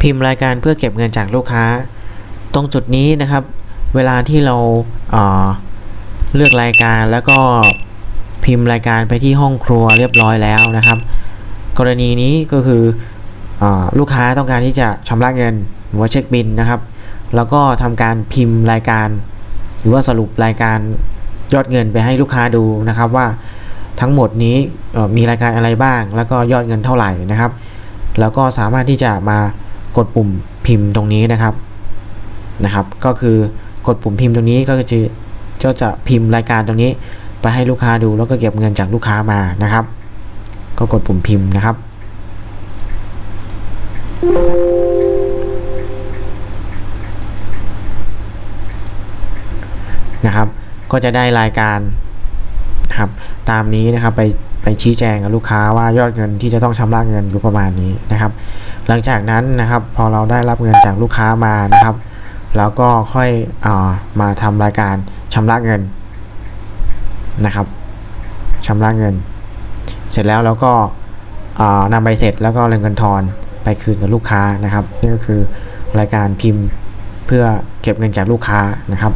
พิมพ์รายการเพื่อเก็บเงินจากลูกค้า ตรงจุดนี้นะครับ เวลาที่เราเเลือกรายการแล้วก็พิมพ์รายการไปที่ห้องครัวเรียบร้อยแล้วนะครับ กรณีนี้ก็คืออลูกค้าต้องการที่จะชำระเงินหรือว่าเช็คบินนะครับ แล้วก็ทำการพิมพ์รายการ หรือว่าสรุปรายการยอดเงินไปให้ลูกค้าดูนะครับว่าทั้งหมดนี้มีรายการอะไรบ้าง แล้วก็ยอดเงินเท่าไหร่นะครับ แล้วก็สามารถที่จะมา ดปุ่มพิมพ์ตรงนี้นะครับนะครับ ก็คือกดปุ่มพิมพ์ตรงนี้ก็จะก็จะพิมพ์รายการตรงนี้ ไปให้ลูกค้าดูแล้วก็เก็บเงินจากลูกค้ามานะครับ ก็กดปุ่มพิมพ์นะครับ นะครับ ก็จะได้รายการนะครับตามนี้นะครับไป ไปชี้แจงกับลูกค้าว่ายอดเงินที่จะต้องชำระเงินอยู่ประมาณนี้นะครับ หลังจากนั้นนะครับพอเราได้รับเงินจากลูกค้ามานะครับเราก็ค่อยอมาทำรายการชำระเงินนะครับชำระเงิน เสร็จแล้วเราก็อ่านำใบเสร็จแล้วก็เงินทอนไปคืนกับลูกค้านะครับนี่ก็คือรายการพิมพ์เพื่อเก็บเงินจากลูกค้านะครับ